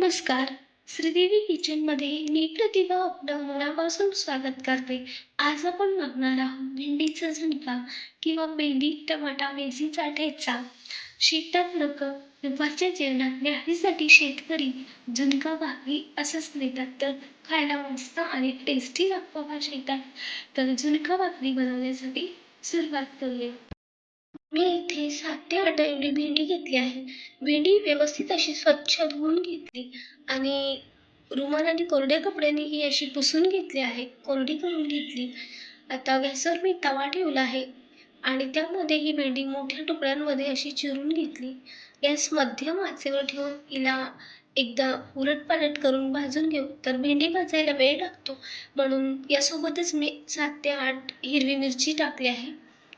नमस्कार. श्रीदेवी किचनमध्ये मी प्रतिभा आपलं मनापासून स्वागत करते. आज आपण बघणार आहोत भेंडीचा झुणका किंवा भेंडी टमाटा मेथीचा ठेचा. शेतात लोक दुपारच्या जेवणात न्याहारीसाठी शेतकरी झुणका भाकरी असंच नेतात तर खायला मस्त आणि टेस्टी लागतो हा शेतात. तर झुणका भाकरी बनवण्यासाठी सुरुवात करूया. मी इथे सात ते आठ एवढी भेंडी घेतली आहे. भेंडी व्यवस्थित अशी स्वच्छ धुवून घेतली आणि रुमाल आणि कोरड्या कपड्याने ही अशी पुसून घेतली आहे. कोरडी करून घेतली. आता गॅसवर मी तवा ठेवला आहे आणि त्यामध्ये ही भेंडी मोठ्या तुकड्यांमध्ये अशी चिरून घेतली. गॅस मध्यम आचेवर ठेवून हिला एकदा उलटपालट करून भाजून घेऊ. तर भेंडी भाजायला वेळ लागतो. म्हणून यासोबतच मी सात ते आठ हिरवी मिरची टाकली आहे.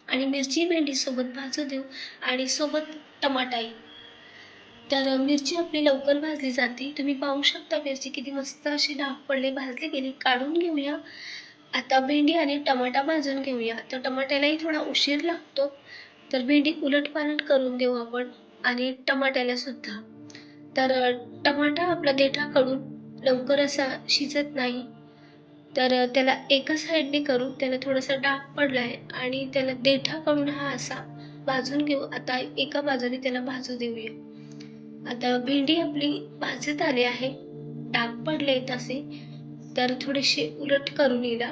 आणि मिरची भेंडीसोबत भाजू देऊ आणि सोबत टमाटाही तर मिरची आपली लवकर भाजली जाते. तुम्ही पाहू शकता मिरची किती मस्त अशी डाग पडले भाजली गेली. काढून घेऊया. आता भेंडी आणि टमाटा भाजून घेऊया. तर टमाट्यालाही थोडा उशीर लागतो. तर भेंडी उलटपालट करून देऊ आपण आणि टमाट्याला सुद्धा. तर टमाटा आपला देठाकडून लवकर असा शिजत नाही. तर त्याला एका साईडने करून त्याला थोडासा डाग पडला आहे आणि त्याला देठा करून हा असा भाजून घेऊ. आता एका बाजूने त्याला भाजू देऊया. आता भेंडी आपली भाजत आली आहे. डाग पडले तसे तर थोडेसे उलट करून येईल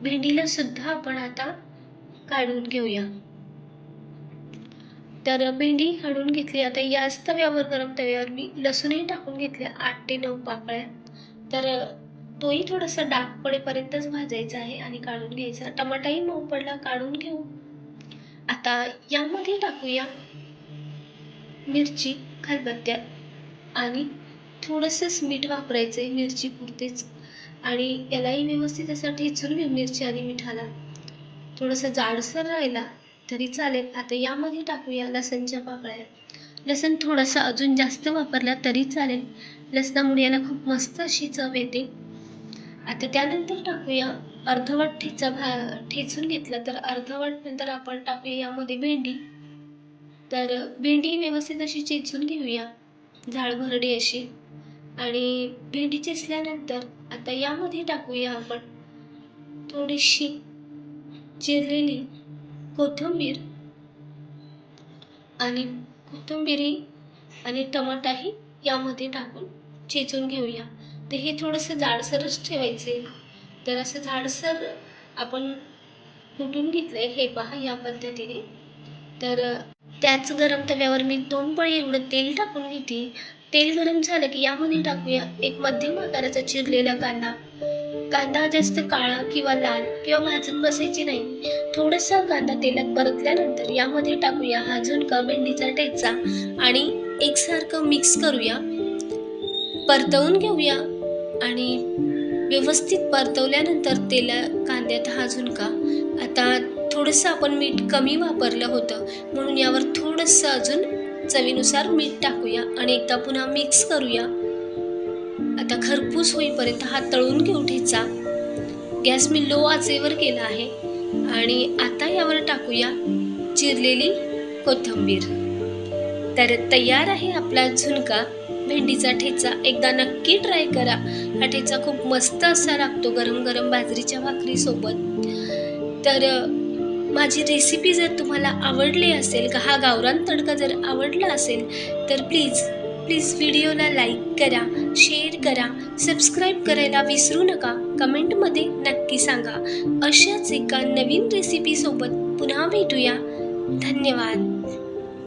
भेंडीला सुद्धा आपण आता काढून घेऊया. तर भेंडी काढून घेतली. आता याच तव्यावर गरम तव्यावर मी लसूणही टाकून घेतले आठ ते नऊ पाकळ्या. तर तोही थोडासा डाग पडेपर्यंतच भाजायचा आहे आणि काढून घ्यायचा. टमाटाही मऊ पडला काढून घेऊ. आता यामध्ये टाकूया मिरची खलबत्त्यात आणि थोडंसंच मीठ वापरायचं आहे मिरची पुरतेच आणि यालाही व्यवस्थित असं ठेचून घेऊ मिरची आणि मिठाला. थोडंसं जाडसर राहिला तरी चालेल. आता यामध्ये टाकूया लसणच्या पाकळ्या. लसण थोडंसं अजून जास्त वापरला तरी चालेल. लसणामुळे याला खूप मस्त अशी चव येते. आता त्यानंतर टाकूया अर्धवट ठेचा भा ठेचून घेतला तर अर्धवट नंतर आपण टाकूया यामध्ये भेंडी. तर भेंडी व्यवस्थित अशी चेचून घेऊया झाडभरडी अशी. आणि भेंडी चेचल्यानंतर आता यामध्ये टाकूया आपण थोडीशी चिरलेली कोथिंबीर आणि कोथिंबिरी आणि टमाटाही यामध्ये टाकून चेचून घेऊया. तर हे थोडंसं जाडसरच ठेवायचे. तर असं जाडसर आपण कुटून घेतलं आहे हे पहा या पद्धतीने. तर त्याच गरम तव्यावर मी दोन पळी एवढं तेल टाकून घेते. तेल गरम झालं की यामध्ये टाकूया. एक मध्यम आकाराचा चिरलेला कांदा. कांदा जास्त काळा किंवा लाल किंवा भाजून बसायची नाही. थोडासा कांदा तेलात परतल्यानंतर यामध्ये टाकूया हा झुणका भेंडीचा ठेचा आणि एकसारखं मिक्स करूया. परतवून घेऊया. आणि व्यवस्थित परतवल्यानंतर तेला कांद्यात हा झुणका आता थोडंसं आपण मीठ कमी वापरलं होतं म्हणून यावर थोडंसं अजून चवीनुसार मीठ टाकूया आणि एकदा पुन्हा मिक्स करूया. आता खरपूस होईपर्यंत हा तळून घेऊ ठेचा. गॅस मी लो आचेवर केला आहे आणि आता यावर टाकूया चिरलेली कोथिंबीर. तर तयार आहे आपला झुणका. भेंडीचा ठेचा. एकदा नक्की ट्राय करा. हा ठेचा खूप मस्त असा लागतो गरम गरम बाजरीच्या भाकरीसोबत तर माझी रेसिपी जर तुम्हाला आवडली असेल का हा गावरान तडका जर आवडला असेल तर प्लीज प्लीज व्हिडिओला लाईक करा शेअर करा सबस्क्राईब करायला विसरू नका. कमेंटमध्ये नक्की सांगा. अशाच एका नवीन रेसिपीसोबत पुन्हा भेटूया. धन्यवाद.